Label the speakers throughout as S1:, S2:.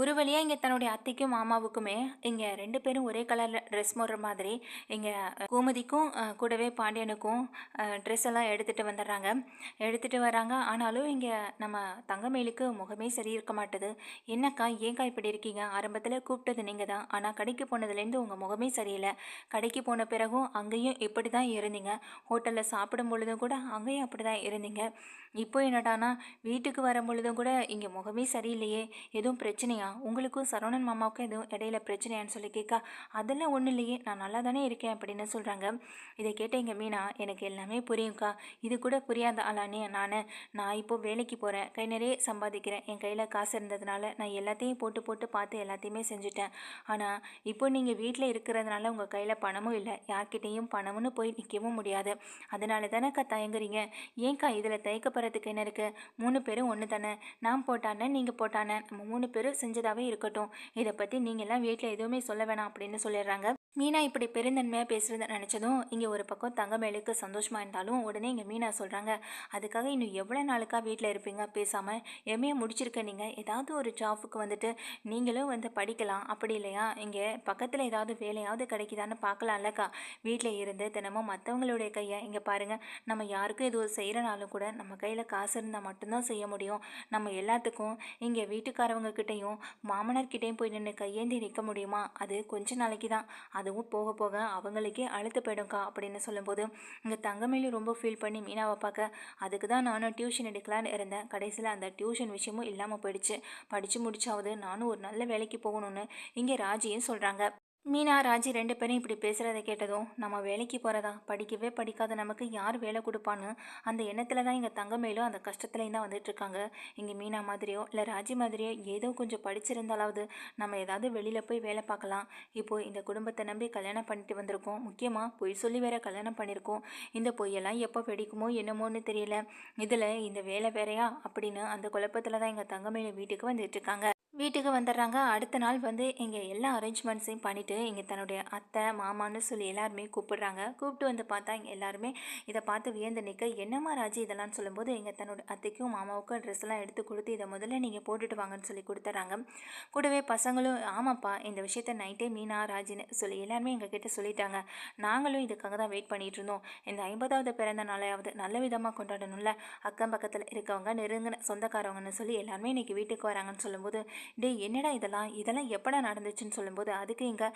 S1: ஒரு வழியாக இங்கே தன்னுடைய அத்தைக்கும் மாமாவுக்குமே இங்கே ரெண்டு பேரும் ஒரே கலரில் ட்ரெஸ் போடுற மாதிரி இங்கே கோமதிக்கும் கூடவே பாண்டியனுக்கும் ட்ரெஸ் எல்லாம் எடுத்துகிட்டு வந்துடுறாங்க. எடுத்துகிட்டு வராங்க. ஆனாலும் இங்கே நம்ம தங்கமேலுக்கு முகமே சரி இருக்க மாட்டுது. என்னக்கா ஏங்கா இப்படி இருக்கீங்க? ஆரம்பத்தில் கூப்பிட்டது நீங்கள் தான் ஆனால் கடைக்கு போனதுலேருந்து உங்கள் முகமே சரியில்லை. கடைக்கு போன பிறகும் அங்கேயும் இப்படி தான் இருந்தீங்க. ஹோட்டலில் சாப்பிடும் பொழுதும் கூட அங்கேயும் அப்படி தான் இருந்தீங்க. இப்போ என்னடானா வீட்டுக்கு வரும் பொழுதும் கூட இங்கே முகமே சரியில்லையே. எதுவும் பிரச்சனையா? உங்களுக்கும் சரவணன் மாமாவுக்கும் எதுவும் இடையில பிரச்சனையான்னு சொல்லி கேட்கா அதெல்லாம் ஒன்றும் இல்லையே நான் நல்லா தானே இருக்கேன் அப்படின்னு சொல்கிறாங்க இதை கேட்ட எங்கள் மீனா எனக்கு எல்லாமே புரியும்க்கா. இது கூட புரியாத ஆளானே நான். நான் இப்போ வேலைக்கு போகிறேன் கை நிறைய சம்பாதிக்கிறேன். என் கையில் காசு இருந்ததுனால நான் எல்லாத்தையும் போட்டு போட்டு பார்த்து எல்லாத்தையுமே செஞ்சுட்டேன். ஆனால் இப்போ நீங்கள் வீட்டில் இருக்கிறதுனால உங்கள் கையில் பணமும் இல்லை. யார்கிட்டேயும் பணம்னு போய் நிற்கவும் முடியாது. அதனால தானேக்கா தயங்குறீங்க? ஏன்க்கா இதில் தயக்கப்படுறதுக்கு என்ன இருக்குது மூணு பேரும் ஒன்று தானே நான் போட்டானே நீங்கள் போட்டானே? நம்ம மூணு பேரும் செஞ்சு செஞ்சதாகவே இருக்கட்டும். இதை பற்றி நீங்கள்லாம் வீட்டில் எதுவுமே சொல்ல வேணாம் அப்படின்னு சொல்லிடுறாங்க. மீனா இப்படி பெருந்தன்மையாக பேசுகிறத நினச்சதும் இங்கே ஒரு பக்கம் தங்கமேலுக்கு சந்தோஷமாக இருந்தாலும் உடனே இங்கே மீனா சொல்கிறாங்க அதுக்காக இன்னும் எவ்வளோ நாளுக்கா வீட்டில் இருப்பீங்க? பேசாமல் எம்ஏ முடிச்சிருக்க நீங்கள் ஏதாவது ஒரு ஜாபுக்கு வந்துட்டு நீங்களும் வந்து படிக்கலாம். அப்படி இல்லையா? இங்கே பக்கத்தில் ஏதாவது வேலையாவது கிடைக்குதான்னு பார்க்கலாம்லக்கா. வீட்டில் இருந்து தினமும் மற்றவங்களுடைய கையை இங்கே பாருங்கள் நம்ம யாருக்கும் எதுவும் செய்கிறனாலும் கூட நம்ம கையில் காசு இருந்தால் மட்டும்தான் செய்ய முடியும். நம்ம எல்லாத்துக்கும் இங்கே வீட்டுக்காரவங்க கிட்டேயும் மாமனார்கிட்டேயும் போய் நின்று கையேந்தி நிற்க முடியுமா? அது கொஞ்ச நாளைக்கு தான் அதுவும் போக போக அவங்களுக்கே அழுத்து போயிடும்க்கா அப்படின்னு சொல்லும்போது இங்கே தங்கமேலி ரொம்ப ஃபீல் பண்ணி மீனாவை பார்க்க அதுக்கு தான் நானும் டியூஷன் எடுக்கலான்னு இருந்தேன். கடைசியில் அந்த டியூஷன் விஷயமும் இல்லாமல் போயிடுச்சு. படித்து முடிச்சாவது நானும் ஒரு நல்ல வேலைக்கு போகணும்னு இங்கே ராஜியும் சொல்கிறாங்க மீனா ராஜி ரெண்டு பேரும் இப்படி பேசுகிறத கேட்டதும் நம்ம வேலைக்கு போகிறதா படிக்கவே படிக்காத நமக்கு யார் வேலை கொடுப்பான்னு அந்த எண்ணத்தில் தான் இங்கே தங்கமேலும் அந்த கஷ்டத்துலேயும் தான் வந்துட்டுருக்காங்க இங்கே மீனா மாதிரியோ இல்லை ராஜி மாதிரியோ ஏதோ கொஞ்சம் படிச்சிருந்தாலாவது நம்ம ஏதாவது வெளியில் போய் வேலை பார்க்கலாம். இப்போ இந்த குடும்பத்தை நம்பி கல்யாணம் பண்ணிட்டு வந்திருக்கோம். முக்கியமாக பொய் சொல்லி வேற கல்யாணம் பண்ணியிருக்கோம் இந்த பொய்யெல்லாம் எப்போ வெடிக்குமோ என்னமோன்னு தெரியல. இதில் இந்த வேலை வேறையா? அப்படின்னு அந்த குழப்பத்தில் தான் எங்கள் தங்கமேலும் வீட்டுக்கு வந்துட்டுருக்காங்க வீட்டுக்கு வந்துடுறாங்க. அடுத்த நாள் வந்து இங்கே எல்லா அரேஞ்ச்மெண்ட்ஸையும் பண்ணிவிட்டு இங்கே தன்னுடைய அத்தை மாமான்னு சொல்லி எல்லாருமே கூப்பிடுறாங்க. கூப்பிட்டு வந்து பார்த்தா இங்கே எல்லாருமே இதை பார்த்து வியந்து நிற்க என்னம்மா ராஜி இதெல்லாம்? சொல்லும்போது இங்கே தன்னோட அத்தைக்கும் மாமாவுக்கும் ட்ரெஸ்லாம் எடுத்து கொடுத்து இதை முதல்ல நீங்கள் போட்டுட்டு வாங்கன்னு சொல்லி கொடுத்துட்றாங்க. கூடவே பசங்களும் ஆமாப்பா இந்த விஷயத்த நைட்டே மீனா ராஜின்னு சொல்லி எல்லாருமே எங்கள் கிட்டே சொல்லிட்டாங்க. நாங்களும் இதுக்காக தான் வெயிட் பண்ணிகிட்டு இருந்தோம். இந்த ஐம்பதாவது பிறந்த நாளையாவது நல்ல விதமாக கொண்டாடணும்ல. அக்கம் பக்கத்தில் இருக்கவங்க நெருங்கின சொந்தக்காரவங்கன்னு சொல்லி எல்லாருமே இன்றைக்கி வீட்டுக்கு வராங்கன்னு சொல்லும்போது டேய் என்னடா இதெல்லாம்? இதெல்லாம் எப்படா நடந்துச்சுன்னு சொல்லும்போது அதுக்கு இங்கே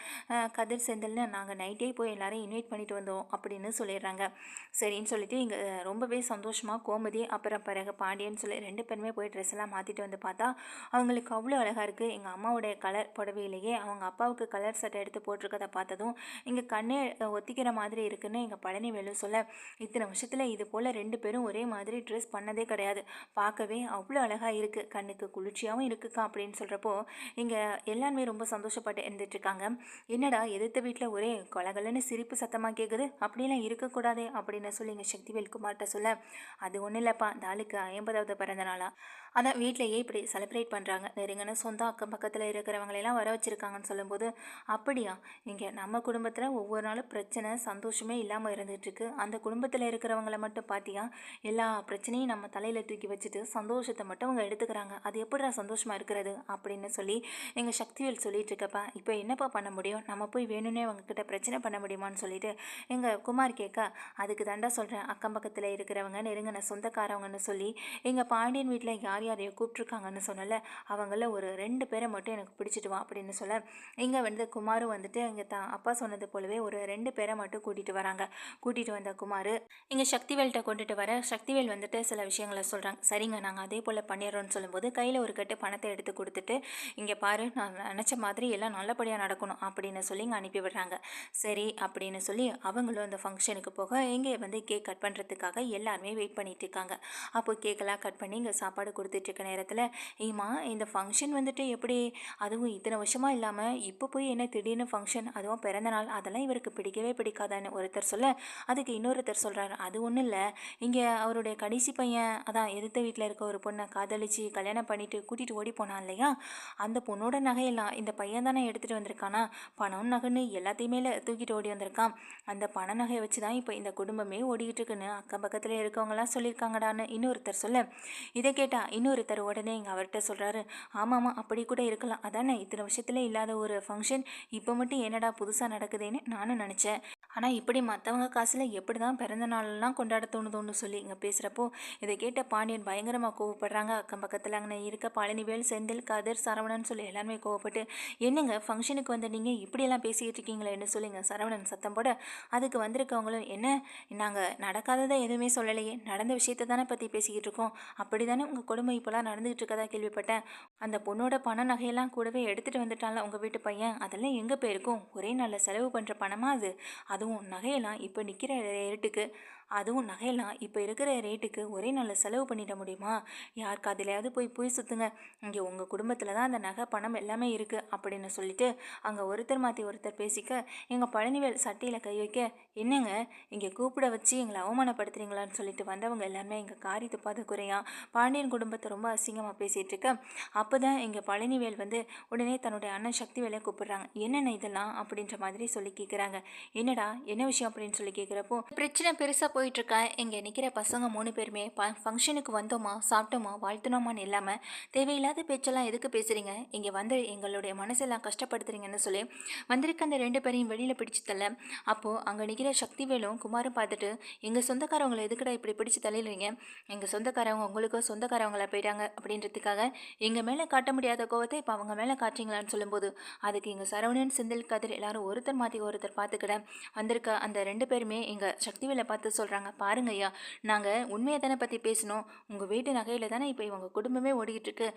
S1: கதிர் செந்தில்னு நாங்கள் நைட்டே போய் எல்லாரையும் இன்வைட் பண்ணிட்டு வந்தோம் அப்படின்னு சொல்லிடுறாங்க. சரின்னு சொல்லிட்டு இங்கே ரொம்பவே சந்தோஷமாக கோமதி அப்புறம் பிறகு பாண்டியன்னு சொல்லி ரெண்டு பேருமே போய் ட்ரெஸ் எல்லாம் மாற்றிட்டு வந்து பார்த்தா அவங்களுக்கு அவ்வளோ அழகாக இருக்குது எங்கள் அம்மாவுடைய கலர் புடவையிலேயே அவங்க அப்பாவுக்கு கலர் சட்டை எடுத்து போட்டிருக்கதை பார்த்ததும் இங்கே கண்ணே ஒத்திக்கிற மாதிரி இருக்குன்னு எங்கள் பழனி வேலு சொல்ல இத்தனை வருஷத்தில் இது போல் ரெண்டு பேரும் ஒரே மாதிரி ட்ரெஸ் பண்ணதே கிடையாது. பார்க்கவே அவ்வளோ அழகாக இருக்குது கண்ணுக்கு குளிர்ச்சியாகவும் இருக்குக்கா அப்படின்னு சொல்கிறப்போ இங்கே எல்லாருமே ரொம்ப சந்தோஷப்பட்டு இருந்துட்டுருக்காங்க என்னடா எதிர்த்த வீட்டில் ஒரே கொலகலன்னு சிரிப்பு சத்தமாக கேட்குது அப்படிலாம் இருக்கக்கூடாதே அப்படின்னு சொல்லி இங்கே சக்திவேல் குமார்கிட்ட சொல்ல அது ஒன்றும் இல்லைப்பா தாலுக்கு ஐம்பதாவது பிறந்த நாளா? அதான் வீட்டிலையே இப்படி செலிப்ரேட் பண்ணுறாங்க நெருங்கின சொந்த அக்கம் பக்கத்தில் இருக்கிறவங்களெல்லாம் வர வச்சுருக்காங்கன்னு சொல்லும்போது அப்படியா இங்கே நம்ம குடும்பத்தில் ஒவ்வொரு நாளும் பிரச்சனை சந்தோஷமே இல்லாமல் இருந்துகிட்ருக்கு. அந்த குடும்பத்தில் இருக்கிறவங்கள மட்டும் பார்த்தியா எல்லா பிரச்சனையும் நம்ம தலையில் தூக்கி வச்சுட்டு சந்தோஷத்தை மட்டும் அவங்க எடுத்துக்கிறாங்க. அது எப்படிடா சந்தோஷமாக இருக்கிறது? அப்படின்னு சொல்லி எங்கள் சக்திவேல் சொல்லிட்டு இருக்கப்பா இப்போ என்னப்பா பண்ண முடியும்? நம்ம போய் வேணும்னே அவங்கக்கிட்ட பிரச்சனை பண்ண முடியுமான்னு சொல்லிட்டு எங்கள் குமார் கேட்க அதுக்கு தாண்டா சொல்கிறேன் அக்கம் பக்கத்தில் இருக்கிறவங்க நெருங்கின சொந்தக்காரவங்கன்னு சொல்லி எங்கள் பாண்டியன் வீட்டில் யார் யாரையோ கூப்பிட்ருக்காங்கன்னு சொன்னல அவங்கள ஒரு ரெண்டு பேரை மட்டும் எனக்கு பிடிச்சிட்டு வா அப்படின்னு சொல்ல இங்கே வந்து குமாரும் வந்துட்டு இங்கே தான் அப்பா சொன்னது போலவே ஒரு ரெண்டு பேரை மட்டும் கூட்டிகிட்டு வராங்க. கூட்டிகிட்டு வந்த குமார் இங்கே சக்திவேல்கிட்ட கொண்டுட்டு வர. சக்திவேல் வந்துட்டு சில விஷயங்களை சொல்கிறாங்க சரிங்க நாங்கள் அதே போல் பண்ணிடுறோன்னு சொல்லும்போது கையில் ஒரு கட்டு பணத்தை எடுத்து கொடுத்து கொடுத்துட்டு இங்கே பாரு நான் நினச்ச மாதிரி எல்லாம் நல்லபடியாக நடக்கணும் அப்படின்னு சொல்லி இங்கே அனுப்பி விடுறாங்க. சரி அப்படின்னு சொல்லி அவங்களும் அந்த ஃபங்க்ஷனுக்கு போக இங்கே வந்து கேக் கட் பண்ணுறதுக்காக எல்லாருமே வெயிட் பண்ணிகிட்டு இருக்காங்க. அப்போ கேக்கெல்லாம் கட் பண்ணி இங்கே சாப்பாடு கொடுத்துட்ருக்க நேரத்தில் ஏமா இந்த ஃபங்க்ஷன் வந்துட்டு எப்படி? அதுவும் இத்தனை வருஷமாக இல்லாமல் இப்போ போய் என்ன திடீர்னு ஃபங்க்ஷன் அதுவும் பிறந்த நாள் அதெல்லாம் இவருக்கு பிடிக்கவே பிடிக்காதான்னு ஒருத்தர் சொல்ல அதுக்கு இன்னொருத்தர் சொல்கிறாரு அது ஒன்றும் இல்லை. இங்கே அவருடைய கடைசி பையன் அதான் எதிர்த்த வீட்டில் இருக்க ஒரு பொண்ணை காதலிச்சு கல்யாணம் பண்ணிட்டு கூட்டிகிட்டு ஓடி போனான் இல்லையா? பார்த்தா அந்த பொண்ணோட நகையெல்லாம் இந்த பையன் தானே எடுத்துகிட்டு வந்திருக்கானா? பணம் நகைன்னு எல்லாத்தையுமே தூக்கிட்டு ஓடி வந்திருக்கான். அந்த பண நகையை வச்சு தான் இப்போ இந்த குடும்பமே ஓடிக்கிட்டு இருக்குன்னு அக்கம் பக்கத்தில் இருக்கவங்களாம் சொல்லியிருக்காங்கடான்னு இன்னொருத்தர் சொல்ல. இதை கேட்டால் இன்னொருத்தர் உடனே இங்கே அவர்கிட்ட சொல்கிறாரு ஆமாம்மா அப்படி கூட இருக்கலாம். அதானே இத்தனை வருஷத்துல இல்லாத ஒரு ஃபங்க்ஷன் இப்போ மட்டும் என்னடா புதுசாக நடக்குதுன்னு நானும் நினச்சேன். ஆனால் இப்படி மற்றவங்க காசில் எப்படி தான் பிறந்த நாளெல்லாம் கொண்டாட தோணுதோன்னு சொல்லி இங்கே பேசுகிறப்போ இதை கேட்ட பாண்டியன் பயங்கரமாக கோவப்படுறாங்க. அக்கம் பக்கத்தில் அங்கே இருக்க பழனிவேல் செந்தில் கதிர் சரவணன் சொல்லி எல்லாருமே கோவப்பட்டு என்னங்க ஃபங்க்ஷனுக்கு வந்த நீங்கள் இப்படியெல்லாம் பேசிக்கிட்டு இருக்கீங்களேன்னு சொல்லிங்க சரவணன் சத்தம் போட. அதுக்கு வந்திருக்கவங்களும் என்ன நாங்கள் நடக்காததை எதுவுமே சொல்லலையே நடந்த விஷயத்தை தானே பற்றி பேசிக்கிட்டு இருக்கோம் அப்படி தானே உங்கள் குடும்பம் இப்போலாம் நடந்துகிட்டு இருக்கதா கேள்விப்பட்டேன். அந்த பொண்ணோட பண நகையெல்லாம் கூடவே எடுத்துகிட்டு வந்துட்டால உங்கள் வீட்டு பையன். அதெல்லாம் எங்கே போயிருக்கும்? ஒரே நாளில் செலவு பண்ணுற பணமாக அது? அதுவும் நகையெல்லாம் இப்போ நிற்கிற ரேட்டுக்கு. அதுவும் நகையெல்லாம். இப்போ இருக்கிற ரேட்டுக்கு ஒரே நாளில் செலவு பண்ணிட முடியுமா? யாருக்கு அதுலேயாவது போய் போய் சுற்றுங்க இங்கே உங்கள் குடும்பத்தில் தான் அந்த நகை பணம் எல்லாமே இருக்குது அப்படின்னு சொல்லிட்டு அங்கே ஒருத்தர் மாற்றி ஒருத்தர் பேசிக்க எங்கள் பழனிவேல் சட்டியில் கை வைக்க என்னங்க? இங்கே கூப்பிட வச்சு எங்களை அவமானப்படுத்துறீங்களான்னு சொல்லிட்டு வந்தவங்க எல்லாருமே எங்கள் காரி துப்பாத குறையா பாண்டியன் குடும்பத்தை ரொம்ப அசிங்கமாக பேசிகிட்டு இருக்க. அப்போ தான் எங்கள் பழனிவேல் வந்து உடனே தன்னுடைய அண்ணன் சக்தி வேலையை கூப்பிடுறாங்க. என்னென்ன இதெல்லாம்? அப்படின்ற மாதிரி சொல்லி கேட்குறாங்க என்னடா? என்ன விஷயம்? அப்படின்னு சொல்லி கேட்குறப்போ பிரச்சனை பெருசாக போயிட்டுருக்கேன். இங்கே நிற்கிற பசங்க மூணு பேருமே ப ஃபங்க்ஷனுக்கு வந்தோமா சாப்பிட்டோமா வாழ்த்துனோமான்னு இல்லாமல் தேவையில்லாத பேச்செல்லாம் எதுக்கு பேசுகிறீங்க இங்கே வந்து எங்களுடைய மனசெல்லாம் கஷ்டப்படுத்துறீங்கன்னு சொல்லி வந்திருக்க அந்த ரெண்டு பேரையும் வெளியில் பிடிச்சி தள்ள. அப்போது அங்கே நிற்கிற சக்திவேலும் குமாரும் பார்த்துட்டு எங்கள் சொந்தக்காரவங்களை எதுக்குடா இப்படி பிடிச்சி தள்ளிடுறீங்க? எங்கள் சொந்தக்காரவங்க உங்களுக்கும் சொந்தக்காரவங்களா போயிட்டாங்க அப்படின்றதுக்காக எங்கள் மேலே காட்ட முடியாத கோவத்தை இப்போ அவங்க மேலே காட்டுறீங்களான்னு சொல்லும்போது அதுக்கு எங்கள் சரவணன் செந்தில் கதிர் எல்லாரும் ஒருத்தர் மாற்றி ஒருத்தர் பார்த்துக்கிட வந்திருக்க அந்த ரெண்டு பேருமே எங்கள் சக்திவேலை பார்த்து சொல்கிறாங்க பாருங்க ஐயா நாங்கள் உண்மையை தானே பற்றி பேசணும் உங்கள் வீட்டு நகையில் தானே இப்போ இவங்க குடும்பமே ஓடிக்கிட்டு இருக்கு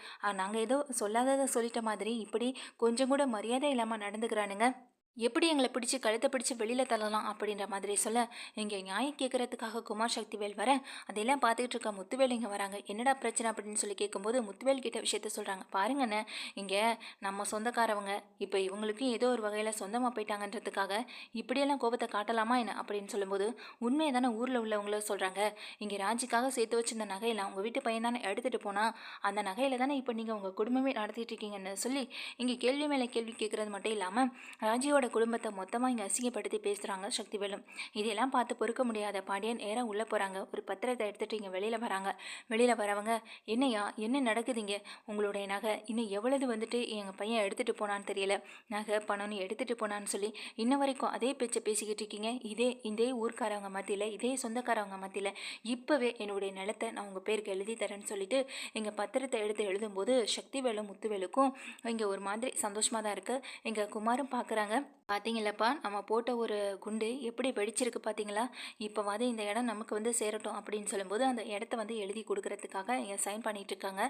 S1: நாங்கள் ஏதோ சொல்லாததை சொல்லிட்ட மாதிரி இப்படி கொஞ்சம் கூட மரியாதை இல்லாமல் நடந்துக்கிறானுங்க. எப்படி எங்களை பிடிச்சி கழுத்தை பிடிச்சி வெளியில் தள்ளலாம் அப்படின்ற மாதிரி சொல்ல இங்கே நியாயம் கேட்குறதுக்காக குமார் சக்திவேல் வர அதையெல்லாம் பார்த்துக்கிட்டு இருக்க முத்துவேல் இங்கே வராங்க. என்னடா பிரச்சனை அப்படின்னு சொல்லி கேட்கும்போது முத்துவேல் கிட்ட விஷயத்த சொல்கிறாங்க பாருங்கண்ணே இங்கே நம்ம சொந்தக்காரவங்க இப்போ இவங்களுக்கும் ஏதோ ஒரு வகையில் சொந்தமாக போயிட்டாங்கன்றதுக்காக இப்படியெல்லாம் கோபத்தை காட்டலாமா என்ன அப்படின்னு சொல்லும்போது உண்மையை தானே ஊரில் உள்ளவங்கள சொல்கிறாங்க இங்கே ராஜிக்காக சேர்த்து வச்சிருந்த நகையெல்லாம் உங்கள் வீட்டு பையன் தானே எடுத்துகிட்டு போனால் அந்த நகையில் தானே இப்போ நீங்கள் உங்கள் குடும்பமே நடத்திட்டு இருக்கீங்கன்னு சொல்லி இங்கே கேள்வி மேலே கேள்வி கேட்குறது மட்டும் இல்லாமல் ராஜியோட அப்பாவோட குடும்பத்தை மொத்தமாக இங்கே அசிங்கப்படுத்தி பேசுகிறாங்க சக்திவேலும். இதெல்லாம் பார்த்து பொறுக்க முடியாத பாண்டியன் நேராக உள்ளே போகிறாங்க ஒரு பத்திரத்தை எடுத்துகிட்டு இங்கே வெளியில் வராங்க. வெளியில் வரவங்க என்னையா என்ன நடக்குதுங்க? உங்களுடைய நகை இன்னும் எவ்வளவு வந்துட்டு எங்கள் பையன் எடுத்துகிட்டு போனான்னு தெரியல. நகை பணம்னு எடுத்துகிட்டு போனான்னு சொல்லி இன்ன வரைக்கும் அதே பேச்சை பேசிக்கிட்டு இருக்கீங்க. இதே இதே ஊர்க்காரவங்க மத்தியில் இதே சொந்தக்காரவங்க மத்தியில் இப்போவே என்னுடைய நிலத்தை நான் உங்கள் பேருக்கு எழுதி தரேன்னு சொல்லிட்டு எங்கள் பத்திரத்தை எடுத்து எழுதும்போது சக்திவேலும் முத்துவேலுக்கும் இங்கே ஒரு மாதிரி சந்தோஷமாக தான் இருக்குது எங்கள் குமாரும் பார்க்குறாங்க that பார்த்தீங்களப்பா? நம்ம போட்ட ஒரு குண்டு எப்படி வெடிச்சிருக்கு பார்த்தீங்களா? இப்போ வந்து இந்த இடம் நமக்கு வந்து சேரட்டும் அப்படின்னு சொல்லும்போது அந்த இடத்த வந்து எழுதி கொடுக்குறதுக்காக இங்கே சைன் பண்ணிகிட்டு இருக்காங்க.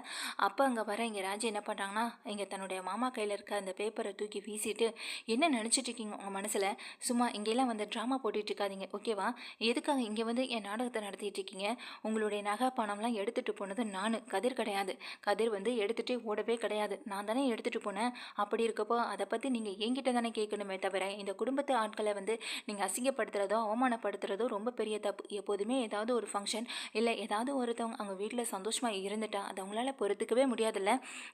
S1: அப்போ அங்கே வர இங்கே ராஜி என்ன பண்ணுறாங்கன்னா இங்கே தன்னுடைய மாமா கையில் இருக்க அந்த பேப்பரை தூக்கி வீசிட்டு என்ன நினச்சிட்டு இருக்கீங்க உங்கள் மனசில்? சும்மா இங்கெல்லாம் வந்து ட்ராமா போட்டுட்டு இருக்காதீங்க ஓகேவா எதுக்காக இங்கே வந்து என் நாடகத்தை நடத்திட்டு இருக்கீங்க? உங்களுடைய நகை பணம்லாம் எடுத்துகிட்டு போனது நான் கதிர் கிடையாது. கதிர் வந்து எடுத்துகிட்டு ஓடவே கிடையாது. நான் தானே எடுத்துகிட்டு போனேன். அப்படி இருக்கப்போ அதை பற்றி நீங்கள் என்கிட்ட தானே கேட்கணுமே தவிர தவிர இந்த குடும்பத்து ஆட்களை வந்து நீங்கள் அசிங்கப்படுத்துகிறதோ அவமானப்படுத்துகிறதோ ரொம்ப பெரிய தப்பு. எப்போதுமே ஏதாவது ஒரு ஃபங்க்ஷன் இல்லை ஏதாவது ஒருத்தவங்க அவங்க வீட்டில் சந்தோஷமாக இருந்துட்டா அது அவங்களால பொறுத்துக்கவே முடியாதுல்ல.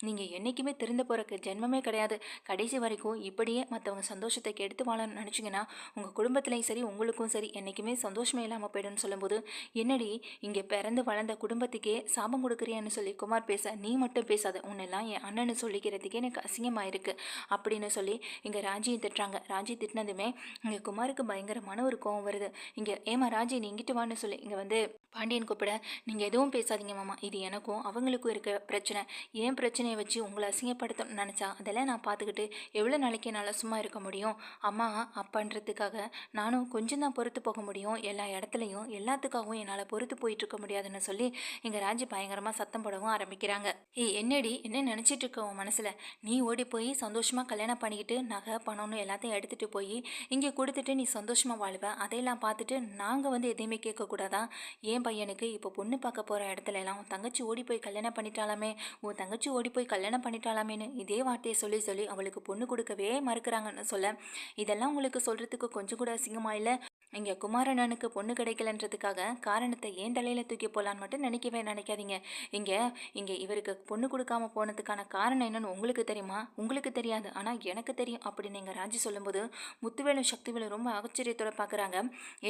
S1: நீங்கள் என்றைக்குமே திருந்த போகிறக்கு ஜென்மமே கிடையாது. கடைசி வரைக்கும் இப்படியே மற்றவங்க சந்தோஷத்தை கெடுத்து வாழணும்னு நினச்சிங்கன்னா உங்கள் குடும்பத்துலேயும் சரி உங்களுக்கும் சரி என்றைக்குமே சந்தோஷமே இல்லாமல் போய்டும்னு சொல்லும்போது என்னடி இங்கே பிறந்து வளர்ந்த குடும்பத்துக்கே சாபம் கொடுக்குறியான்னு சொல்லி குமார் பேச நீ மட்டும் பேசாத. உன்னெல்லாம் என் அண்ணன்னு சொல்லிக்கிறதுக்கே எனக்கு அசிங்கமாக இருக்குது அப்படின்னு சொல்லி இங்கே ராஜியை திட்டுறாங்க. ராஜி திட்டினதுமே இங்கே குமாருக்கு பயங்கரமான ஒரு கோவம் வருது. இங்கே ஏமா ராஜி நீ இங்கிட்டு வான்னு சொல்லி இங்கே வந்து பாண்டியன் கூப்பிட நீங்கள் எதுவும் பேசாதீங்க மாமா. இது எனக்கும் அவங்களுக்கும் இருக்க பிரச்சனை. ஏன் பிரச்சனையை வச்சு உங்களை அசிங்கப்படுத்தணும்னு நினச்சா அதெல்லாம் நான் பார்த்துக்கிட்டு எவ்வளோ நாளைக்கு என்னால் சும்மா இருக்க முடியும்? அம்மா அப்பான்றதுக்காக நானும் கொஞ்சம் தான் பொறுத்து போக முடியும். எல்லா இடத்துலையும் எல்லாத்துக்காகவும் என்னால் பொறுத்து போயிட்டு இருக்க முடியாதுன்னு சொல்லி எங்கள் ராஜி பயங்கரமாக சத்தம் போடவும் ஆரம்பிக்கிறாங்க. ஏய் என்னடி? என்ன நினச்சிட்டு இருக்க உன் மனசில்? நீ ஓடி போய் சந்தோஷமாக கல்யாணம் பண்ணிக்கிட்டு நகை பணம்னு எல்லாத்தையும் எடுத்துகிட்டு போய் இங்கே கொடுத்துட்டு நீ சந்தோஷமாக வாழ்வ. அதையெல்லாம் பார்த்துட்டு நாங்கள் வந்து எதையுமே கேட்கக்கூடாதா? என் பையனுக்கு இப்போ பொண்ணு பார்க்க போகிற இடத்துல எல்லாம் உன் தங்கச்சி ஓடி போய் கல்யாணம் பண்ணிட்டாலாமே? உன் தங்கச்சி ஓடி போய் கல்யாணம் பண்ணிட்டாலாமேன்னு இதே வார்த்தையை சொல்லி சொல்லி அவளுக்கு பொண்ணு கொடுக்கவே மறுக்கிறாங்கன்னு சொல்ல. இதெல்லாம் உங்களுக்கு சொல்கிறதுக்கு கொஞ்சம் கூட அசிங்கமாக இல்லை? இங்கே குமாரண்ணனுக்கு பொண்ணு கிடைக்கலன்றதுக்காக காரணத்தை ஏன் தலையில் தூக்கி போகலான்னு மட்டும் நினைக்கவே நினைக்காதீங்க. இங்கே இங்கே இவருக்கு பொண்ணு கொடுக்காம போனதுக்கான காரணம் என்னன்னு உங்களுக்கு தெரியுமா? உங்களுக்கு தெரியாது. ஆனால் எனக்கு தெரியும் அப்படின்னு எங்கள் ராஜி சொல்லும்போது முத்துவேலும் சக்திவேலும் ரொம்ப ஆச்சரியத்தோட பார்க்குறாங்க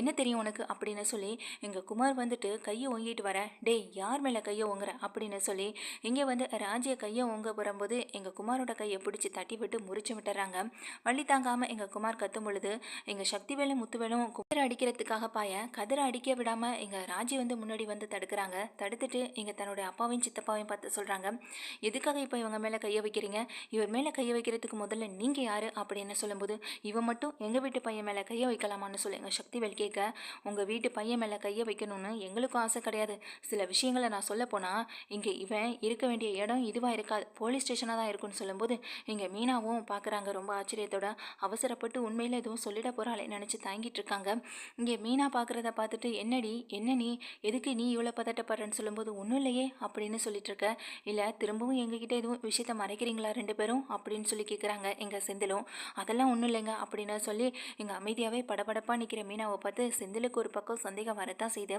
S1: என்ன தெரியும் உனக்கு? அப்படின்னு சொல்லி எங்கள் குமார் வந்துட்டு கையை ஓங்கிட்டு வர டேய் யார் மேலே கையை ஓங்குற? அப்படின்னு சொல்லி இங்கே வந்து ராஜியை கையை ஓங்க வரும்போது எங்கள் குமாரோட கையை பிடிச்சி தட்டி விட்டு முறிச்சு விட்டுறாங்க. வழி தாங்காமல் எங்கள் குமார் கத்தும் பொழுது எங்கள் சக்திவேலும் முத்துவேலும் கதிரை அடிக்கிறதுக்காக பாய கதிரை அடிக்க விடாமல் எங்கள் ராஜி வந்து முன்னாடி வந்து தடுக்கிறாங்க. தடுத்துட்டு இங்கே தன்னுடைய அப்பாவையும் சித்தப்பாவையும் பார்த்து சொல்கிறாங்க எதுக்காக இப்போ இவங்க மேலே கையை வைக்கிறீங்க? இவர் மேலே கையை வைக்கிறதுக்கு முதல்ல நீங்கள் யார்? அப்படின்னு சொல்லும்போது இவன் மட்டும் எங்கள் வீட்டு பையன் மேலே கையை வைக்கலாமான்னு சொல்லி. எங்கள் சக்திவேல் கேட்க உங்கள் வீட்டு பையன் மேலே கையை வைக்கணும்னு எங்களுக்கும் ஆசை கிடையாது. சில விஷயங்களை நான் சொல்ல போனால் இங்கே இவன் இருக்க வேண்டிய இடம் இதுவாக இருக்காது. போலீஸ் ஸ்டேஷனாக தான் இருக்குன்னு சொல்லும்போது இங்கே மீனாவும் பார்க்குறாங்க ரொம்ப ஆச்சரியத்தோட. அவசரப்பட்டு உண்மையில் எதுவும் சொல்லிட போகிறாளே நினச்சி தாங்கிட்டு இருக்காங்க. இங்கே மீனா பார்க்குறத பார்த்துட்டு என்னடி என்ன நீ? எதுக்கு நீ இவ்வளோ பதட்டப்படுறேன்னு சொல்லும்போது ஒன்றும் இல்லையே அப்படின்னு சொல்லிட்டு இருக்க. இல்லை திரும்பவும் எங்ககிட்ட எதுவும் விஷயத்த மறைக்கிறீங்களா ரெண்டு பேரும்? அப்படின்னு சொல்லி கேட்குறாங்க எங்கள் செந்திலும். அதெல்லாம் ஒன்றும் இல்லைங்க அப்படின்னு சொல்லி எங்கள் அமைதியாகவே படபடப்பாக நிற்கிற மீனாவை பார்த்து செந்திலுக்கு ஒரு பக்கம் சந்தேகம் வரத்தான் செய்து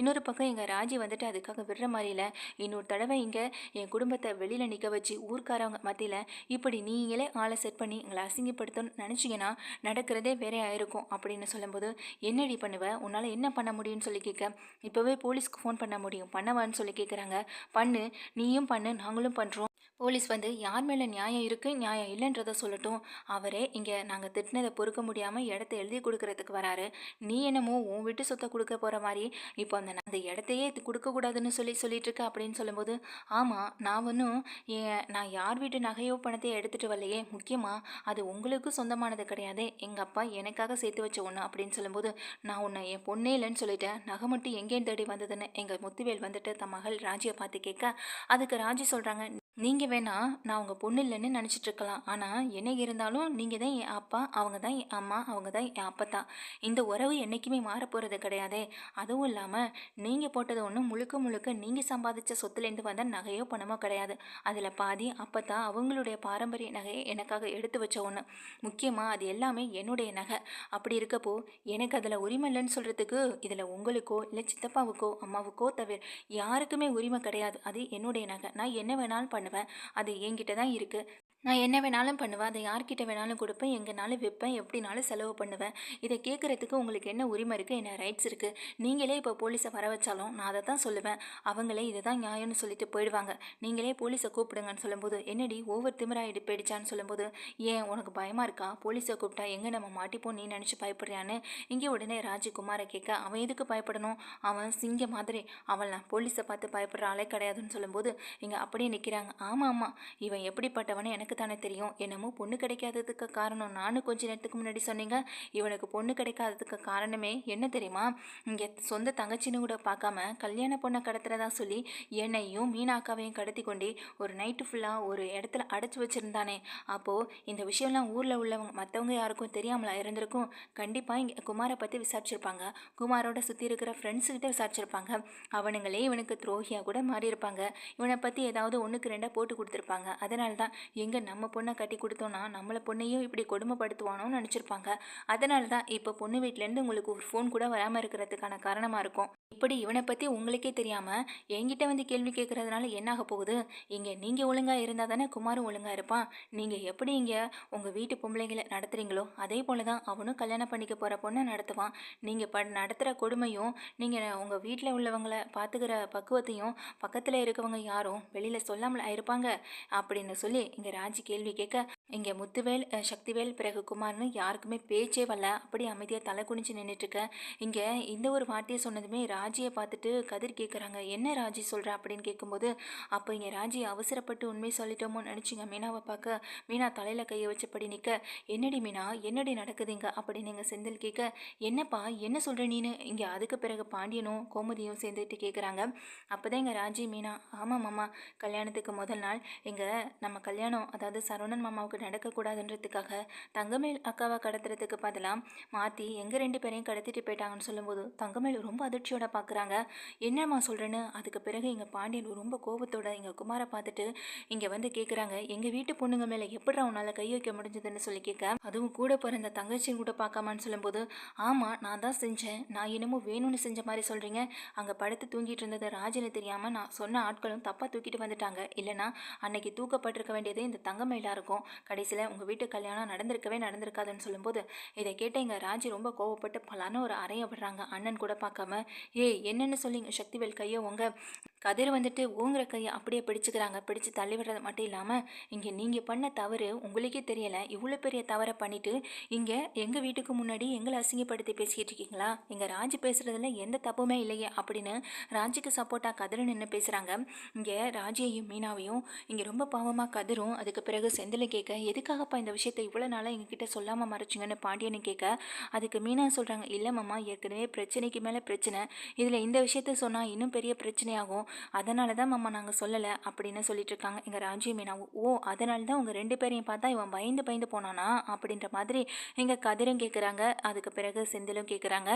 S1: இன்னொரு பக்கம் எங்கள் ராஜி வந்துட்டு அதுக்காக விடுற மாதிரி இல்லை. இன்னொரு தடவை இங்கே என் குடும்பத்தை வெளியில் நிற்க வச்சு ஊர்க்காரவங்க மத்தியில் இப்படி நீங்களே ஆளை செட் பண்ணி எங்களை அசிங்கப்படுத்தணும்னு நினச்சிங்கன்னா நடக்கிறதே வேறே ஆயிருக்கும் அப்படின்னு சொல்லும்போது என்னடி பண்ணுவ? உன்னால் என்ன பண்ண முடியும்னு சொல்லி கேட்க இப்போவே போலீஸ்க்கு ஃபோன் பண்ண முடியும். பண்ணவான்னு சொல்லி கேட்குறாங்க பண்ணு. நீயும் பண்ணு. நாங்களும் பண்ணுறோம் போலீஸ் வந்து யார் மேலே நியாயம் இருக்குது நியாயம் இல்லைன்றதை சொல்லட்டும். அவரே இங்கே நாங்கள் திட்டினதை பொறுக்க முடியாமல் இடத்த எழுதி கொடுக்கறதுக்கு வராரு. நீ என்னமோ உன் வீட்டு சொத்தை கொடுக்க போகிற மாதிரி இப்போ அந்த அந்த இடத்தையே இது கொடுக்கக்கூடாதுன்னு சொல்லி சொல்லிட்டு இருக்க அப்படின்னு சொல்லும்போது ஆமாம் நான் ஒன்றும் ஏ நான் யார் வீட்டு நகையோ பணத்தையோ எடுத்துகிட்டு வரலையே. முக்கியமாக அது உங்களுக்கும் சொந்தமானது கிடையாது. எங்கள் அப்பா எனக்காக சேர்த்து வச்ச ஒன்று அப்படின்னு சொல்லும்போது நான் உன்னை என் பொண்ணே இல்லைன்னு சொல்லிட்டேன். நகை மட்டும் எங்கேயும் தேடி வந்ததுன்னு எங்கள் முத்துவேல் வந்துட்டு தன் மகள் ராஜியை பார்த்து கேட்க அதுக்கு ராஜி சொல்கிறாங்க நீங்கள் வேணா நான் உங்கள் பொண்ணு இல்லைன்னு நினச்சிட்டு இருக்கலாம் ஆனால் என்ன இருந்தாலும் நீங்கள் தான் என் அப்பா அவங்க தான் என் அம்மா அவங்க தான் என் அப்பா இந்த உறவு என்றைக்குமே மாறப்போகிறது கிடையாதே. அதுவும் இல்லாமல் நீங்கள் போட்டது ஒன்றும் முழுக்க முழுக்க நீங்கள் சம்பாதிச்ச சொத்துலேருந்து வந்த நகையோ பணமோ கிடையாது. அதில் பாதி அப்பத்தான் அவங்களுடைய பாரம்பரிய நகையை எனக்காக எடுத்து வச்ச ஒன்று முக்கியமாக அது எல்லாமே என்னுடைய நகை. அப்படி இருக்கப்போ எனக்கு அதில் உரிமை இல்லைன்னு சொல்கிறதுக்கு இதில் உங்களுக்கோ இல்லை சித்தப்பாவுக்கோ அம்மாவுக்கோ தவிர யாருக்குமே உரிமை கிடையாது. அது என்னுடைய நகை. நான் என்ன வேணாலும் பண்ணுவேன். அது என்கிட்ட தான் இருக்குது நான் என்ன வேணாலும் பண்ணுவேன். அதை யார்கிட்ட வேணாலும் கொடுப்பேன். எங்கேனாலும் விற்பேன். எப்படினாலும் செலவு பண்ணுவேன். இதை கேட்குறதுக்கு உங்களுக்கு என்ன உரிமை இருக்குது என்ன ரைட்ஸ் இருக்குது நீங்களே இப்போ போலீஸை வர வச்சாலும் நான் அதை தான் சொல்லுவேன். அவங்களே இதுதான் நியாயம்னு சொல்லிட்டு போயிடுவாங்க. நீங்களே போலீஸை கூப்பிடுங்கன்னு சொல்லும்போது என்னடி ஓவர் திமிராயிடு போயிடுச்சான்னு சொல்லும்போது ஏன் உனக்கு பயமாக இருக்கா? போலீஸை கூப்பிட்டா எங்கே நம்ம மாட்டிப்போம்? நீ நினச்சி பயப்படுறியான்னு? இங்கே உடனே ராஜகுமாரை கேட்க அவன் எதுக்கு பயப்படணும்? அவன் சிங்க மாதிரி. அவள் நான் போலீஸை பார்த்து பயப்படுற ஆளே கிடையாதுன்னு சொல்லும்போது இங்கே அப்படியே நிற்கிறாங்க ஆமாம் ஆமாம் இவன் எப்படிப்பட்டவனே எனக்கு தானே தெரியும். என்னமோ பொண்ணு கிடைக்காததுக்கு காரணம். நானும் கொஞ்ச நேரத்துக்கு முன்னாடி சொன்னீங்க. இவனுக்கு பொண்ணு கிடைக்காததுக்கு காரணமே என்ன தெரியுமா? இங்கே சொந்த தங்கச்சின்னு கூட பார்க்காம கல்யாண பொண்ணை கடத்துறதா சொல்லி என்னையும் மீனாக்காவையும் கடத்தி கொண்டு ஒரு நைட்டு ஃபுல்லாக ஒரு இடத்துல அடைச்சி வச்சுருந்தானே. அப்போது இந்த விஷயம்லாம் ஊரில் உள்ளவங்க மற்றவங்க யாருக்கும் தெரியாமலா இருந்திருக்கும்? கண்டிப்பாக இங்கே குமாரை பற்றி விசாரிச்சிருப்பாங்க. குமாரோட சுற்றி இருக்கிற ஃப்ரெண்ட்ஸுக்கிட்ட விசாரிச்சிருப்பாங்க. அவனுங்களே இவனுக்கு துரோகியாக கூட மாறியிருப்பாங்க. இவனை பற்றி ஏதாவது ஒன்றுக்கு ரெண்டாக போட்டு கொடுத்துருப்பாங்க. அதனால தான் எங்கே நம்ம பொண்ணை கட்டி கொடுத்தோன்னா நம்மளை பொண்ணையும் இப்படி கொடுமைப்படுத்துவானோன்னு நினச்சிருப்பாங்க. அதனால தான் இப்போ பொண்ணு வீட்டிலேருந்து உங்களுக்கு ஒரு ஃபோன் கூட வராமல் இருக்கிறதுக்கான காரணமாக இருக்கும். இப்படி இவனை பற்றி உங்களுக்கே தெரியாமல் என்கிட்ட வந்து கேள்வி கேட்குறதுனால என்னாக போகுது? இங்கே நீங்கள் ஒழுங்காக இருந்தால் தானே குமாரும் ஒழுங்காக இருப்பான். நீங்கள் எப்படி இங்கே உங்கள் வீட்டு பொம்பளைங்களை நடத்துகிறீங்களோ அதே போல தான் அவனும் கல்யாணம் பண்ணிக்க போகிற பொண்ணை நடத்துவான். நீங்கள் ப நடத்துகிற கொடுமையும் நீங்கள் உங்கள் வீட்டில் உள்ளவங்களை பார்த்துக்கிற பக்குவத்தையும் பக்கத்தில் இருக்கவங்க யாரும் வெளியில் சொல்லாமல் இருப்பாங்க. அப்படின்னு சொல்லி இங்கே ராஜ கேள்வி கேட்க இங்கே முத்துவேல் சக்திவேல் பிறகு குமார்னு யாருக்குமே பேச்சே வரல. அப்படி அமைதியாக தலை குனிஞ்சு நின்றுட்டுருக்க இங்கே இந்த ஒரு வார்த்தையை சொன்னதுமே ராஜியை பார்த்துட்டு கதிர் கேட்குறாங்க என்ன ராஜி சொல்கிற அப்படின்னு கேட்கும்போது அப்போ இங்கே ராஜி அவசரப்பட்டு உண்மை சொல்லிட்டோமோ நினச்சிங்க. மீனாவை பார்க்க மீனா தலையில் கையை வச்சபடி நிற்க என்னடி மீனா? என்னடி நடக்குதுங்க அப்படின்னு எங்கள் செந்தில் கேட்க என்னப்பா? என்ன சொல்கிற நீனு? இங்கே அதுக்கு பிறகு பாண்டியனும் கோமதியும் சேர்ந்துட்டு கேட்குறாங்க அப்போ தான் எங்கள் ராஜி மீனா ஆமாம் மாமா கல்யாணத்துக்கு முதல் நாள். எங்கள் நம்ம கல்யாணம் அதாவது சரவணன் மாமாவுக்கு நடக்கக்கூடாதுன்றதுக்காக தங்கமேல் அக்காவை கடத்துறதுக்கு பதிலாக மாற்றி எங்கள் ரெண்டு பேரையும் கடத்திட்டு போயிட்டாங்கன்னு சொல்லும்போது தங்கமேல் ரொம்ப அதிர்ச்சியோட பார்க்குறாங்க என்னம்மா சொல்கிறேன்னு அதுக்கு பிறகு எங்கள் பாண்டியன் ரொம்ப கோபத்தோட எங்கள் குமாரை பார்த்துட்டு இங்கே வந்து கேட்குறாங்க எங்கள் வீட்டு பொண்ணுங்க மேலே எப்படி உன்னால் கை வைக்க முடிஞ்சதுன்னு சொல்லி கேட்க? அதுவும் கூட பிறந்த தங்கச்சியும் கூட பார்க்காமான்னு சொல்லும்போது ஆமாம் நான் தான் செஞ்சேன். நான் என்னமோ வேணும்னு செஞ்ச மாதிரி சொல்கிறீங்க அங்கே படுத்து தூங்கிட்டு இருந்தது ராஜனு தெரியாமல் நான் சொன்ன ஆட்களும் தப்பாக தூக்கிட்டு வந்துட்டாங்க. இல்லைனா அன்னைக்கு தூக்கப்பட்டிருக்க வேண்டியது இந்த தங்கமயிலாக இருக்கும். கடைசியில் உங்கள் வீட்டு கல்யாணம் நடந்திருக்கவே நடந்திருக்காதுன்னு சொல்லும்போது இதை கேட்ட எங்கள் ராஜி ரொம்ப கோவப்பட்டு பலான ஒரு அறைய விடுறாங்க அண்ணன் கூட பார்க்காம. ஏய் என்னென்னு சொல்லிங்க சக்திவேல் கையை உங்கள் கதிர் வந்துட்டு ஊங்குற கையை அப்படியே பிடிச்சிக்கிறாங்க. பிடிச்சி தள்ளி விடுறது மட்டும் இல்லாமல் இங்கே நீங்கள் பண்ண தவறு உங்களுக்கே தெரியலை. இவ்வளோ பெரிய தவறை பண்ணிவிட்டு இங்கே எங்கள் வீட்டுக்கு முன்னாடி எங்களை அசிங்கப்படுத்தி பேசிக்கிட்டு இருக்கீங்களா? எங்கள் ராஜி பேசுகிறதுல எந்த தப்புமே இல்லையே அப்படின்னு ராஜிக்கு சப்போர்ட்டாக கதிர் நின்று பேசுகிறாங்க இங்கே ராஜியையும் மீனாவையும் இங்கே ரொம்ப பாவமாக கதிரும் அது அதுக்கு பிறகு செந்தில் கேட்க எதுக்காகப்பா இந்த விஷயத்தை இவ்வளோ நாளாக எங்ககிட்ட சொல்லாமல் மறைச்சிங்கன்னு பாண்டியனை கேட்க? அதுக்கு மீனா சொல்கிறாங்க இல்லை மாமா ஏற்கனவே பிரச்சனைக்கு மேலே பிரச்சனை. இதில் இந்த விஷயத்த சொன்னால் இன்னும் பெரிய பிரச்சனையாகும். அதனால தான் மாமா நாங்கள் சொல்லலை அப்படின்னு சொல்லிட்டு இருக்காங்க. எங்கள் ராஜி மீனாவும் ஓ அதனால தான் உங்கள் ரெண்டு பேரையும் பார்த்தா இவன் பயந்து பயந்து போனானா? அப்படின்ற மாதிரி எங்கள் கதிரும் கேட்குறாங்க அதுக்கு பிறகு செந்திலும் கேட்குறாங்க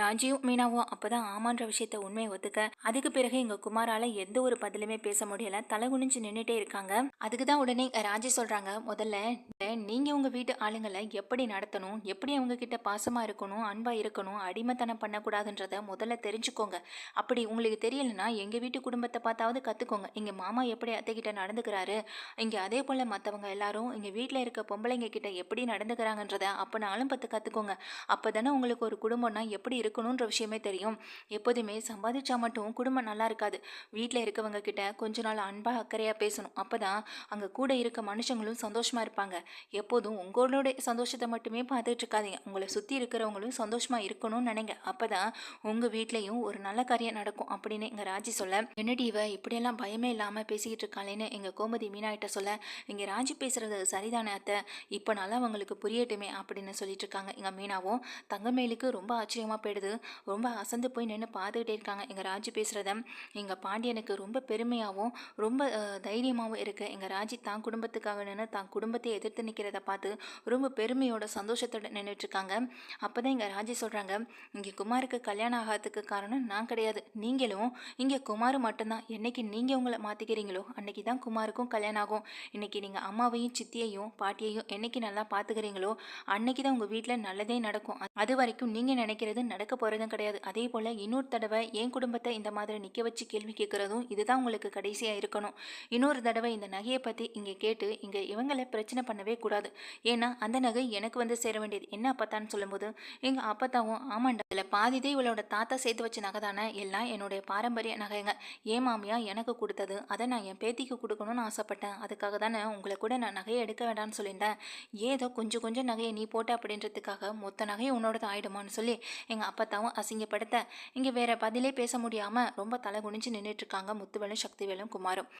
S1: ராஜியும் மீனாவும் அப்போதான் ஆமான்ற விஷயத்த உண்மையை ஒத்துக்க. அதுக்கு பிறகு எங்க குமாரால எந்த ஒரு பதிலுமே பேச முடியல. தலை குனிஞ்சு நின்றுட்டே இருக்காங்க. அதுக்கு தான் உடனே ராஜி சொல்றாங்க முதல்ல நீங்க உங்க வீட்டு ஆளுங்களை எப்படி நடத்தணும் எப்படி அவங்க கிட்ட பாசமா இருக்கணும் அன்பா இருக்கணும் அடிமைத்தனம் பண்ணக்கூடாதுன்றத முதல்ல தெரிஞ்சுக்கோங்க. அப்படி உங்களுக்கு தெரியலனா எங்க வீட்டு குடும்பத்தை பார்த்தாவது கத்துக்கோங்க. இங்க மாமா எப்படி அத்தை கிட்ட நடந்துக்கிறாரு இங்க அதே போல மற்றவங்க எல்லாரும் இங்க வீட்டில் இருக்க பொம்பளைங்க கிட்ட எப்படி நடந்துக்கிறாங்கன்றத அப்பனாலும் பார்த்து கத்துக்கோங்க. அப்பதானே உங்களுக்கு ஒரு குடும்பம்னா எப்படி இருக்கணுன்ற விஷயமே தெரியும். எப்போதுமே சம்பாதிச்சா மட்டும் குடும்பம் நல்லா இருக்காது. வீட்டில் இருக்கவங்க கிட்ட கொஞ்ச நாள் அன்பாக அக்கறையாக பேசணும். அப்போ தான் அங்கே கூட இருக்க மனுஷங்களும் சந்தோஷமாக இருப்பாங்க. எப்போதும் உங்களோட சந்தோஷத்தை மட்டுமே பார்த்துட்டு இருக்காதீங்க. உங்களை சுற்றி இருக்கிறவங்களும் சந்தோஷமாக இருக்கணும்னு நினைங்க. அப்போ தான் உங்கள் வீட்லேயும் ஒரு நல்ல காரியம் நடக்கும் அப்படின்னு எங்கள் ராஜி சொல்ல. என்னடி இவ? இப்படியெல்லாம் பயமே இல்லாமல் பேசிக்கிட்டு இருக்காளேன்னு எங்கள் கோமதி மீனாயிட்ட சொல்ல. இங்கே ராஜி பேசுகிறது சரிதானே அத்தை? இப்போ நல்லா அவங்களுக்கு புரியட்டுமே அப்படின்னு சொல்லிட்டு இருக்காங்க. எங்கள் மீனாவும் தங்கமேலுக்கு ரொம்ப ஆச்சரியமாக போயிடுது. ரொம்ப அசந்து போய் நின்று பார்த்துக்கிட்டே இருக்காங்க. எங்கள் ராஜி பேசுகிறத எங்கள் பாண்டியனுக்கு ரொம்ப பெருமையாகவும் ரொம்ப தைரியமாகவும் இருக்குது எங்கள் ராஜி தான் குடும்பத்துக்காக நின்று தான் குடும்பத்தை எதிர்த்து நிற்கிறத பார்த்து ரொம்ப பெருமையோட சந்தோஷத்தோட நின்றுட்டுருக்காங்க அப்போ தான் எங்கள் ராஜி சொல்கிறாங்க இங்கே குமாருக்கு கல்யாணம் ஆகாததுக்கு காரணம் நான் கிடையாது. நீங்களும் இங்கே குமார் மட்டும்தான். என்றைக்கு நீங்கள் உங்களை மாற்றிக்கிறீங்களோ அன்றைக்கி தான் குமாருக்கும் கல்யாணம் ஆகும். இன்றைக்கி நீங்கள் அம்மாவையும் சித்தியையும் பாட்டியையும் என்னைக்கு நல்லா பார்த்துக்கிறீங்களோ அன்னைக்கு தான் உங்கள் வீட்டில் நல்லதே நடக்கும். அது வரைக்கும் நீங்கள் நினைக்கிறது நடக்க போகிறதும் கிடையாது. அதே போல் இன்னொரு தடவை என் குடும்பத்தை இந்த மாதிரி நிற்க வச்சு கேள்வி கேட்குறதும் இதுதான் உங்களுக்கு கடைசியாக இருக்கணும். இன்னொரு தடவை இந்த நகையை பற்றி இங்கே கேட்டு இங்கே இவங்களை பிரச்சனை பண்ணவே கூடாது. ஏன்னா அந்த நகை எனக்கு வந்து சேர வேண்டியது. என்ன அப்பத்தான்னு சொல்லும்போது எங்கள் அப்பத்தாவும் ஆமாண்டா இதில் பாதிதே இவளோட தாத்தா சேர்த்து வச்ச நகை தானே எல்லாம் என்னுடைய பாரம்பரிய நகைங்க. ஏன் மாமியா எனக்கு கொடுத்தது? அதை நான் என் பேத்திக்கு கொடுக்கணும்னு ஆசைப்பட்டேன். அதுக்காக தானே உங்களை கூட நான் நகையை எடுக்க வேண்டாம்னு சொல்லியிருந்தேன். ஏதோ கொஞ்சம் கொஞ்சம் நகையை நீ போட்ட அப்படின்றதுக்காக மொத்த நகையை உன்னோடது ஆயிடுமான்னு சொல்லி எங்கள் அப்பத்தாவும் அசிங்கப்படுத்த இங்கே வேற பதிலே பேச முடியாமல் ரொம்ப தலை குனிஞ்சு நின்றுட்டுருக்காங்க முத்துவேலும் சக்திவேலும் குமாரும்.